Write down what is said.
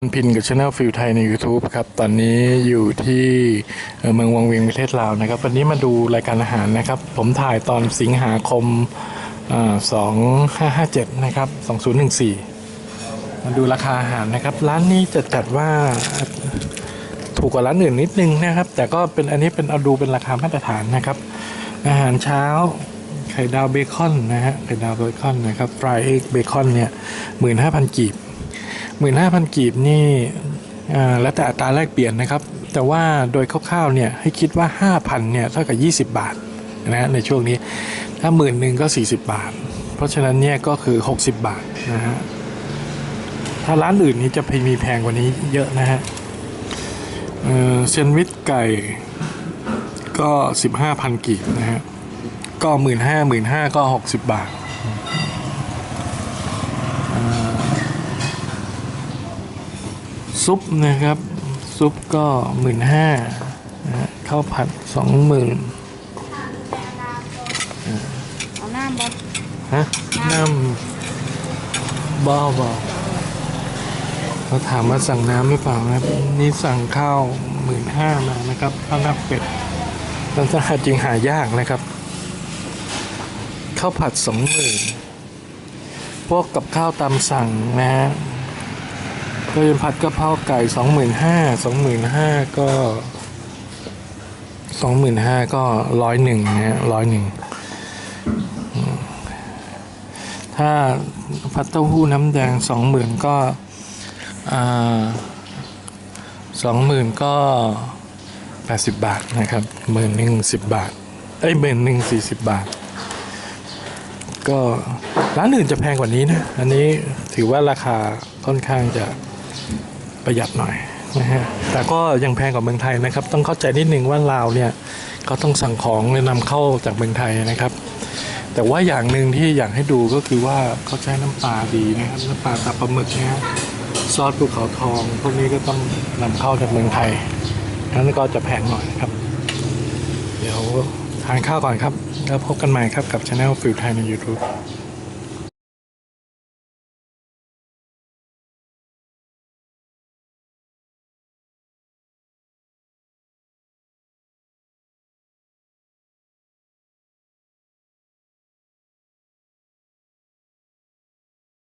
พินกับช anel ฟิลไทยใน YouTube ครับ ตอนนี้อยู่ที่เมืองวังเวียงประเทศลาวนะครับ วันนี้มาดูรายการอาหารนะครับ ผมถ่ายตอนสิงหาคมสองห้าห้าเจ็ดนะครับสองศูนย์หนึ่งสี่มาดูราคาอาหารนะครับ ร้านนี้จะจัดว่าถูกกว่าร้านอื่นนิดนึงนะครับ แต่ก็เป็นอันนี้เป็นเอาดูเป็นราคามาตรฐานนะครับ อาหารเช้าไข่ดาวเบคอนนะฮะ ไข่ดาวเบคอนนะครับ ฟรายเอ็กเบคอนเนี่ยหมื่นห้าพันกีบ หมื่นห้าพันกีบนี่แล้วแต่อัตราแลกเปลี่ยนนะครับ แต่ว่าโดยคร่าวๆเนี่ยให้คิดว่า 5,000เนี่ยเท่ากับ 20 บาทนะในช่วงนี้ถ้าหมื่นหนึ่งก็ 40 บาท เพราะฉะนั้นเนี่ยก็คือ 60 บาทนะฮะถ้าร้านอื่นนี้จะมีแพงกว่านี้เยอะนะฮะเซนวิชไก่ก็ 15,000 กีบนะฮะก็หมื่นห้าหมื่นห้าก็ 60 บาท ซุปนะครับ ซุปก็หมื่นห้าข้าวผัดสองหมื่นเอาน้ำบ่ฮะน้ำบ้าบอเขาถามว่าสั่งน้ำหรือเปล่านะครับ นี่สั่งข้าวหมื่นห้ามานะครับข้าวหน้าเป็ดแต่ถ้าหาจริงหายากนะครับข้าวผัดสองหมื่นพวกกับข้าวตามสั่งนะฮะ ก็เป็นผัดกะเพราไก่สองหมื่นห้าสองหมื่นห้าก็สองหมื่นห้าก็ร้อยหนึ่งนะร้อยหนึ่งถ้าผัดเต้าหู้น้ำแดงสองหมื่นก็สองหมื่นก็แปดสิบบาทนะครับหมื่นหนึ่งสิบบาทไอ้ยหมื่นหนึ่งสี่สิบบาท ก็ร้านอื่นจะแพงกว่านี้นะ อันนี้ถือว่าราคาค่อนข้างจะ ประหยัดหน่อยนะฮะแต่ก็ยังแพงกว่าเมืองไทยนะครับ ต้องเข้าใจนิดนึงว่าลาวเนี่ยเขาต้องสั่งของนำเข้าจากเมืองไทยนะครับ แต่ว่าอย่างหนึ่งที่อยากให้ดูก็คือว่าเขาใช้น้ำปลาดีนะครับน้ำปลาตาปลาหมึกนะฮะซอสภูเขาทองพวกนี้ก็ต้องนำเข้าจากเมืองไทยนั้นก็จะแพงหน่อยครับ เดี๋ยวทานข้าวก่อนครับ แล้วพบกันใหม่ครับกับช anel ฟิลไทยใน YouTube